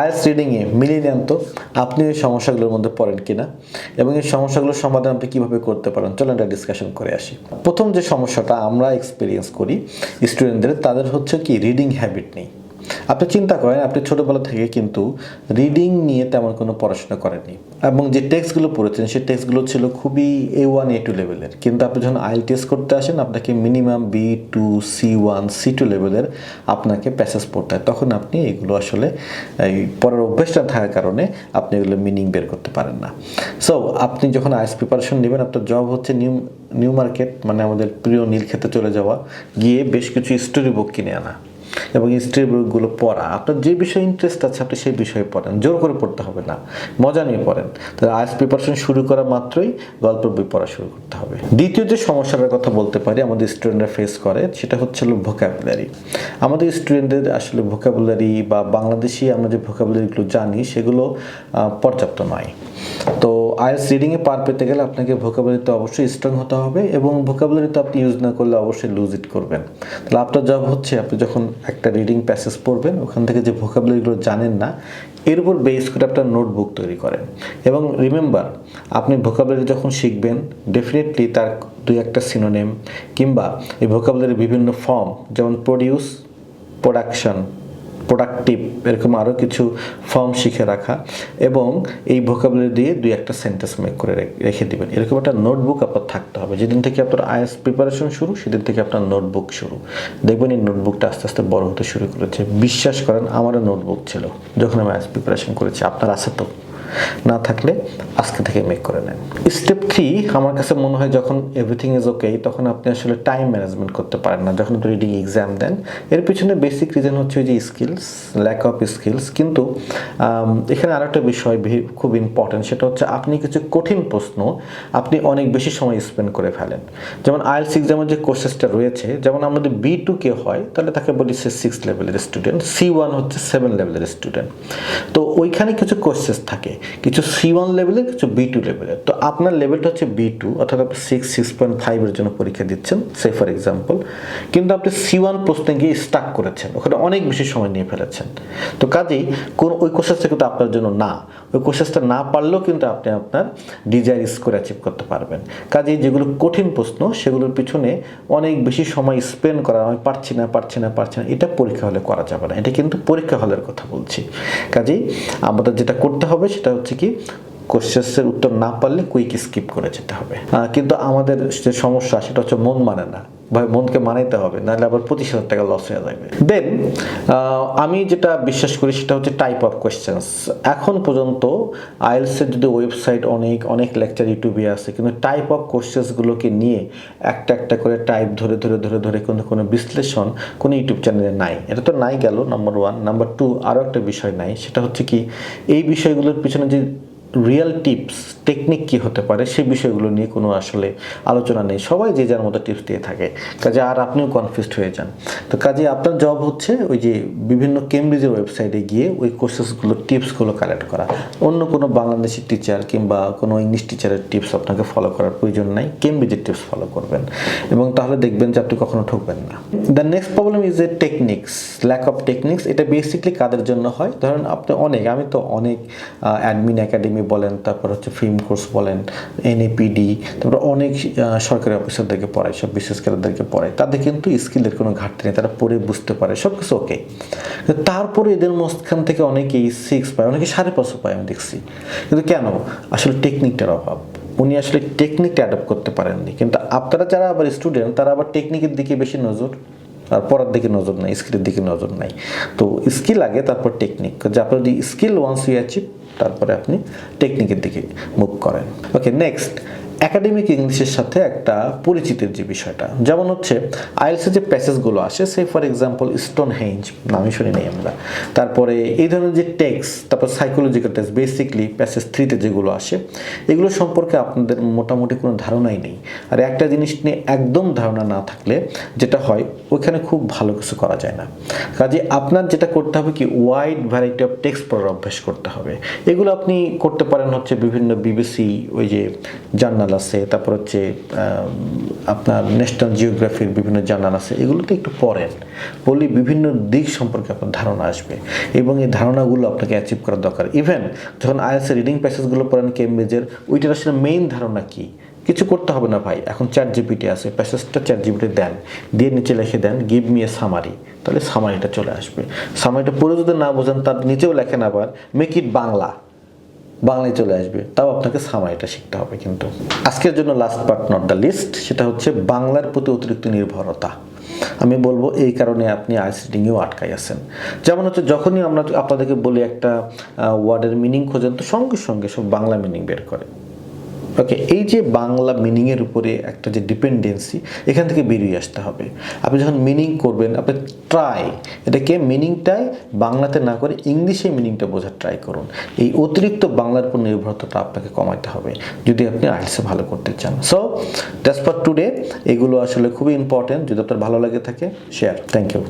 Is রিডিংয়ে মিলিয়ে নেন তো আপনি ওই সমস্যাগুলোর মধ্যে পড়েন কিনা? এবং এই সমস্যাগুলোর সমাধান আপনি কীভাবে করতে পারেন? চলেন একটা ডিসকাশন করে আসি। প্রথম যে সমস্যাটা আমরা এক্সপিরিয়েন্স করি স্টুডেন্টদের তাদের হচ্ছে কি রিডিং হ্যাবিট নেই। আপনি চিন্তা করেন, আপনি ছোটোবেলা থেকে কিন্তু রিডিং নিয়ে তেমন কোনো পড়াশোনা করেননি। এবং যে টেক্সটগুলো পড়েছেন, সেই টেক্সটগুলো ছিল খুবই এ ওয়ান এ টু লেভেলের কিন্তু আপনি যখন আইল টেস্ট করতে আসেন, আপনাকে minimum B two C one C two লেভেলের আপনাকে প্যাসেজ পড়তে হয়। তখন আপনি এগুলো আসলে, এই পড়ার অভ্যেসটা থাকার কারণে আপনি এগুলো মিনিং বের করতে পারেন না। সো আপনি যখন আইস প্রিপারেশন নেবেন, আপনার জব হচ্ছে নিউ নিউ মার্কেট মানে আমাদের প্রিয় নীলক্ষেতে চলে যাওয়া। গিয়ে বেশ কিছু স্টোরি বুক কিনে আনা। এবং স্টোরি বুকগুলো পড়া। আপনার যে বিষয়ে ইন্টারেস্ট আছে, আপনি সেই বিষয়ে পড়েন। জোর করে পড়তে হবে না। মজা নিয়ে পড়েন। তাহলে আইস প্রিপারেশন শুরু করা মাত্রই গল্পের বই পড়া শুরু করতে হবে। দ্বিতীয় যে সমস্যাটার কথা বলতে পারি, আমাদের স্টুডেন্টরা ফেস করে, সেটা হচ্ছে ভোকাবুলারি আমাদের স্টুডেন্টদের আসলে ভোকাবুলারি বা বাংলাদেশি আমরা যে ভোকাবুলারিগুলো জানি, সেগুলো পর্যাপ্ত নয়। তো আইএস রিডিংয়ে পার পেতে গেলে আপনাকে ভোকাবুলারিতে অবশ্যই স্ট্রং হতে হবে এবং ভোকাবুলারিতে আপনি ইউজ না করলে অবশ্যই লুজ ইট করবেন। তাহলে আপনার জব হচ্ছে, আপনি যখন একটা রিডিং প্যাসেজ পড়বেন, ওখান থেকে যে ভোকাবুলারিগুলো জানেন না, এর উপর বেস করে আপনার নোটবুক তৈরি করেন। এবং রিমেম্বার আপনি ভোকাবুলারি যখন শিখবেন ডেফিনেটলি তার দুই একটা সিনোনেম কিংবা এই ভোকাবুলারির বিভিন্ন ফর্ম যেমন প্রডিউস প্রোডাকশন প্রোডাক্টিভ এরকম আরও কিছু ফর্ম শিখে রাখা এবং এই ভোকাবুলারি দিয়ে দুই একটা সেন্টেন্স মেক করে রেখে দেবেন। এরকম একটা নোটবুক আপনার থাকতে হবে। যেদিন থেকে আপনার আইএস প্রিপারেশন শুরু, সেদিন থেকে আপনার নোটবুক শুরু। দেখবেন এই নোটবুকটা আস্তে আস্তে বড় হতে শুরু করেছে। বিশ্বাস করেন, আমারও নোটবুক ছিল যখন আমি আইএস প্রিপারেশন করেছি। আপনার আছে তো? না থাকলে আজকে থেকে মেক করে নেন। স্টেপ থ্রি আমার কাছে মনে হয় যখন এভরিথিং ইজ ওকে তখন আপনি আসলে টাইম ম্যানেজমেন্ট করতে পারেন না। যখন আপনি রিডিং এক্সাম দেন, এর পিছনে বেসিক রিজন হচ্ছে যে স্কিলস ল্যাক অফ স্কিলস কিন্তু এখানে আরও একটা বিষয় খুব ইম্পর্টেন্ট সেটা হচ্ছে আপনি কিছু কঠিন প্রশ্ন আপনি অনেক বেশি সময় স্পেন্ড করে ফেলেন। যেমন আইএলস এক্সামের যে কোর্সেসটা রয়েছে, যেমন আমাদের বি টু কে হয়, তাহলে তাকে বলি সে সিক্স লেভেলের স্টুডেন্ট সি ওয়ান হচ্ছে সেভেন লেভেলের স্টুডেন্ট তো ওইখানে কিছু কোর্সেস থাকে। কিছু সি ওয়ান লেভেলের কিছু বি টু লেভেলের তো আপনার লেভেলটা হচ্ছে বি টু অর্থাৎ আপনি সিক্স সিক্স পয়েন্ট ফাইভের জন্য পরীক্ষা দিচ্ছেন সে ফর এক্সাম্পল কিন্তু আপনি সি ওয়ান প্রশ্নে গিয়ে স্টাক করেছেন, ওখানে অনেক বেশি সময় নিয়ে ফেলেছেন। তো কাজেই কোন ওই কোর্সেসটা কিন্তু আপনার জন্য না। ওই কোর্সেসটা না পারলেও কিন্তু আপনি আপনার ডিজায়ার স্কোর অ্যাচিভ করতে পারবেন। কাজেই যেগুলো কঠিন প্রশ্ন, সেগুলোর পিছনে অনেক বেশি সময় স্পেন্ড করা আমি পারছি না পারছি না পারছি না, এটা পরীক্ষা হলে করা যাবে না। এটা কিন্তু পরীক্ষা হলের কথা বলছি। কাজেই আমাদের যেটা করতে হবে, সেটা হচ্ছে কি কোশ্চেসের উত্তর না পারলে কুইক স্কিপ করে যেতে হবে। কিন্তু আমাদের যে সমস্যা, সেটা হচ্ছে মন মানে না। ভাই, মনকে মানাইতে হবে, নাহলে আবার পঁচিশ হাজার টাকা লস হয়ে যাবে দেন আমি যেটা বিশ্বাস করি সেটা হচ্ছে টাইপ অফ কোয়েশ্চেন্স এখন পর্যন্ত আইএলসের যদি ওয়েবসাইট অনেক অনেক লেকচার ইউটিউবে আছে, কিন্তু টাইপ অফ কোয়েশ্চেন্সগুলোকে নিয়ে একটা একটা করে টাইপ ধরে ধরে ধরে ধরে কোনো কোনো বিশ্লেষণ কোনো ইউটিউব চ্যানেলে নাই। এটা তো নাই গেল নাম্বার ওয়ান নাম্বার টু আরও একটা বিষয় নাই, সেটা হচ্ছে কি, এই বিষয়গুলোর পিছনে যে রিয়েল টিপস টেকনিক কি হতে পারে, সেই বিষয়গুলো নিয়ে কোনো আসলে আলোচনা নেই। সবাই যে যার মতো টিপস দিয়ে থাকে। কাজে আর আপনিও কনফিউজড হয়ে যান। তো কাজে আপনার জব হচ্ছে ওই যে বিভিন্ন কেমব্রিজের ওয়েবসাইটে গিয়ে ওই কোর্সেসগুলো টিপসগুলো কালেক্ট করা। অন্য কোনো বাংলাদেশি টিচার কিংবা কোনো ইংলিশ টিচারের টিপস আপনাকে ফলো করার প্রয়োজন নাই। কেমব্রিজের টিপস ফলো করবেন। এবং তাহলে দেখবেন যে আপনি কখনো ঠকবেন না। The next problem is a techniques lack of techniques এটা বেসিকলি কাদের জন্য হয়? ধরেন আপনি অনেক, আমি তো অনেক অ্যাডমিন একাডেমি বলেন, তারপর হচ্ছে ফিল্ম কোর্স বলেন এনএপিডি তারপর অনেক সরকারি অফিসারদেরকে পড়ায়, সব বিশেষ কারদেরকে পড়ায়। তাদের কিন্তু স্কিলের কোনো ঘাটতি নেই, তারা পড়ে বুঝতে পারে সব কিছু ওকে তারপরে এদের মধ্যখান থেকে অনেকেই সিক্স পায়, অনেকে সাড়ে পাঁচশো পায়, আমি দেখছি। কিন্তু কেন? আসলে টেকনিকটার অভাব। উনি আসলে টেকনিকটা অ্যাডাপ্ট করতে পারেননি। কিন্তু আপনারা যারা আবার স্টুডেন্ট তারা আবার টেকনিকের দিকে বেশি নজর, আর পড়ার দিকে নজর নাই স্কিলের দিকে নজর নাই। তো স্কিল আগে, তারপর টেকনিক যে আপনার যদি স্কিল ওয়ান্স ইউ অ্যাচিভ তারপরে আপনি টেকনিকের দিকে মুভ করেন। ওকে নেক্সট একাডেমিক ইংলিশের সাথে একটা পরিচিতির যে বিষয়টা, যেমন হচ্ছে আইএলসের যে প্যাসেজগুলো আসে সে ফর এক্সাম্পল স্টোন হেঞ্জ নামে শুনি নাই আমরা। তারপরে এই ধরনের যে টেক্স তারপর সাইকোলজিক্যাল টেক্স বেসিকলি প্যাসেজ থ্রিতে যেগুলো আসে, এগুলো সম্পর্কে আপনাদের মোটামুটি কোনো ধারণাই নেই। আর একটা জিনিস নিয়ে একদম ধারণা না থাকলে যেটা হয়, ওইখানে খুব ভালো কিছু করা যায় না। কাজে আপনার যেটা করতে হবে কি ওয়াইড ভ্যারাইটি অফ টেক্সট পড়ার অভ্যাস করতে হবে। এগুলো আপনি করতে পারেন হচ্ছে বিভিন্ন বিবিসি ওই যে জার্নাল আছে, তারপর হচ্ছে আপনার ন্যাশনাল জিওগ্রাফির বিভিন্ন জার্নাল আছে, এগুলোতে একটু পড়েন। পড়লে বিভিন্ন দিক সম্পর্কে আপনার ধারণা আসবে এবং এই ধারণাগুলো আপনাকে অ্যাচিভ করার দরকার। ইভেন যখন আইএলস রিডিং প্যাসেজগুলো পড়েন কেমব্রিজের ওইটার আসলে মেইন ধারণা কি? কিছু করতে হবে না ভাই, এখন চ্যাট জিপিটি আছে প্যাসেজটা চ্যাট জিপিটি দেন, দিয়ে নিচে লিখে দেন গিভ মি এ সামারি তাহলে সামারিটা চলে আসবে। সামারিটা পড়ে যদি না বোঝেন, তার নিচেও লেখেন আবার মেক ইট বাংলা। বাংলায় চলে আসবে। তাও আপনাকে সামারিটা শিখতে হবে কিন্তু। আজকের জন্য last but not the least সেটা হচ্ছে বাংলার প্রতি অতিরিক্ত নির্ভরতা। আমি বলব এই কারণে আপনি আইস রিডিংয়েও আটকাই আছেন। যেমন হচ্ছে যখনই আমরা আপনাদেরকে বলি একটা ওয়ার্ডের মিনিং খোঁজেন, তো সঙ্গে সঙ্গে সব বাংলা মিনিং বের করে। ওকে এই যে বাংলা মিনিংয়ের উপরে একটা যে ডিপেন্ডেন্সি এখান থেকে বেরিয়ে আসতে হবে। আপনি যখন মিনিং করবেন, আপনি ট্রাই এটাকে মিনিংটাই বাংলাতে না করে ইংলিশে মিনিংটা বোঝার ট্রাই করুন। এই অতিরিক্ত বাংলার উপর নির্ভরতাটা আপনাকে কমাতে হবে, যদি আপনি আইএলসে ভালো করতে চান। সো দ্যাটস ফর টুডে এগুলো আসলে খুবই ইম্পর্টেন্ট যদি আপনার ভালো লাগে থাকে শেয়ার থ্যাংক ইউ